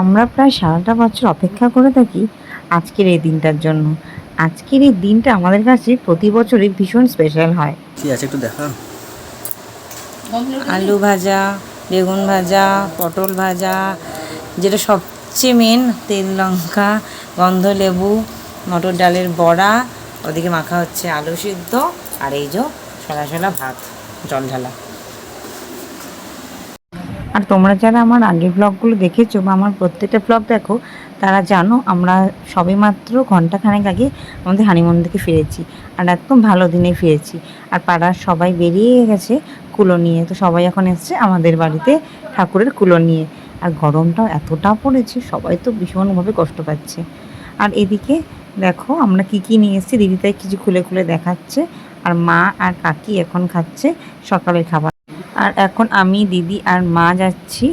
আমরা প্রায় সারাটা বছর অপেক্ষা করে থাকি আজকের এই দিনটার জন্য। আজকের এই দিনটা আমাদের কাছে প্রতি বছরই ভীষণ স্পেশাল হয়। কি আছে একটু দেখা আলু ভাজা বেগুন ভাজা পটল ভাজা যেটা সবচেয়ে মেন তেল লঙ্কা গন্ধ লেবু মটর ডালের বড়া ওদিকে মাখা হচ্ছে আলু সিদ্ধ আর এই যে সলা সলা ভাত জল ঢালা। আর তোমরা যারা আমার আগের ব্লগগুলো দেখেছ বা আমার প্রত্যেকটা ব্লগ দেখো, তারা জানো আমরা সবে সবেমাত্র ঘন্টাখানেক আগে আমাদের হানিমুন থেকে ফিরেছি আর একদম ভালো দিনে ফিরেছি। আর পাড়ার সবাই বেরিয়ে গেছে কুলো নিয়ে, তো সবাই এখন এসছে আমাদের বাড়িতে ঠাকুরের কুলো নিয়ে। আর গরমটাও এতটা পড়েছে, সবাই তো ভীষণভাবে কষ্ট পাচ্ছে। আর এদিকে দেখো আমরা কি কি নিয়ে এসেছি, দিদি তাই কিছু খুলে খুলে দেখাচ্ছে। আর মা আর কাকি এখন খাচ্ছে সকালের খাবার। আর এখন আমি, দিদি আর মা যাচ্ছি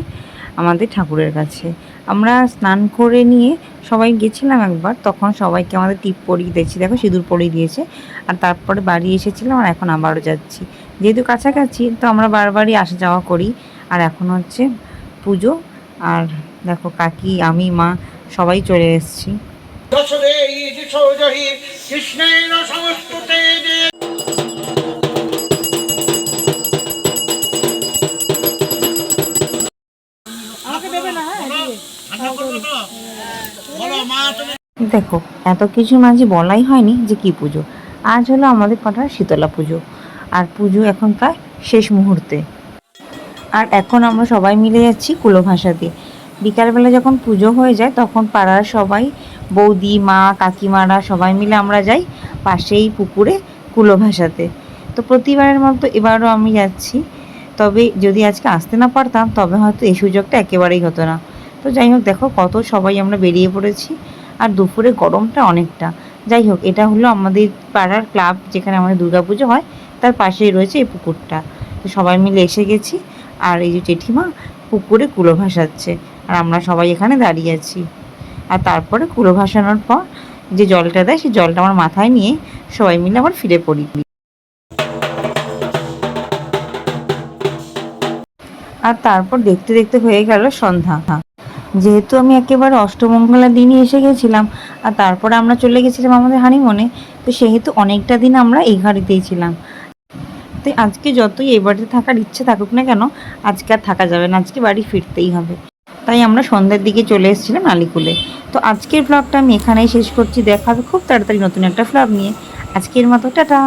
আমাদের ঠাকুরের কাছে। আমরা স্নান করে নিয়ে সবাই গেছিলাম একবার, তখন সবাইকে আমাদের টিপ পরিয়ে দিয়েছি। দেখো সিঁদুর পরিয়ে দিয়েছে, আর তারপরে বাড়ি এসেছিলাম আর এখন আবারও যাচ্ছি। যেহেতু কাছাকাছি, তো আমরা বারবারই আসা যাওয়া করি। আর এখন হচ্ছে পুজো, আর দেখো কাকি, আমি, মা, সবাই চলে এসেছি। দশদেই দিশোজহি দেখো, এত কিছু মাঝে বলাই হয়নি যে কি পুজো। আজ হলো আমাদের পাঠার শীতলা পুজো। আর পুজো এখন প্রায় শেষ মুহূর্তে। আর এখন আমরা সবাই মিলে যাচ্ছি কুলো ভাষাতে বিকালবেলা যখন পুজো হয়ে যায়, তখন পাড়ার সবাই, বৌদি, মা, কাকিমারা সবাই মিলে আমরা যাই পাশেই পুকুরে কুলো ভাষাতে তো প্রতিবারের মতো এবারও আমি যাচ্ছি। তবে যদি আজকে আসতে না পারতাম, তবে হয়তো এই সুযোগটা একেবারেই হতো না। তো যাই হোক, দেখো কত সবাই আমরা বেরিয়ে পড়েছি। আর দুপুরে গরমটা অনেকটা। যাই হোক, এটা হলো আমাদের পাড়ার ক্লাব, যেখানে আমাদের দুর্গাপুজো হয়। তার পাশেই রয়েছে এই পুকুরটা। তো সবাই মিলে এসে গেছি। আর এই যে জেঠিমা পুকুরে কুলো ভাসাচ্ছে। আর আমরা সবাই এখানে দাঁড়িয়ে আছি। আর তারপরে কুলো ভাসানোর পর যে জলটা দেয়, সেই জলটা আমার মাথায় নিয়ে সবাই মিলে আবার ফিরে পড়ি। আর তারপর দেখতে দেখতে হয়ে গেল সন্ধ্যা। যেহেতু আমি একেবারে অষ্টমঙ্গলার দিনই এসে গেছিলাম, আর তারপরে আমরা চলে গেছিলাম আমাদের হানিমনে, তো সেহেতু অনেকটা দিন আমরা এই ঘাড়িতেই ছিলাম। তো আজকে যতই এই বাড়িতে থাকার ইচ্ছে থাকুক না কেন, আজকে আর থাকা যাবে না, আজকে বাড়ি ফিরতেই হবে। তাই আমরা সন্ধ্যের দিকে চলে এসেছিলাম আলিকুলে। তো আজকের ব্লগটা আমি এখানেই শেষ করছি, দেখা হবে খুব তাড়াতাড়ি নতুন একটা ব্লগ নিয়ে। আজকের মতো, টাটা!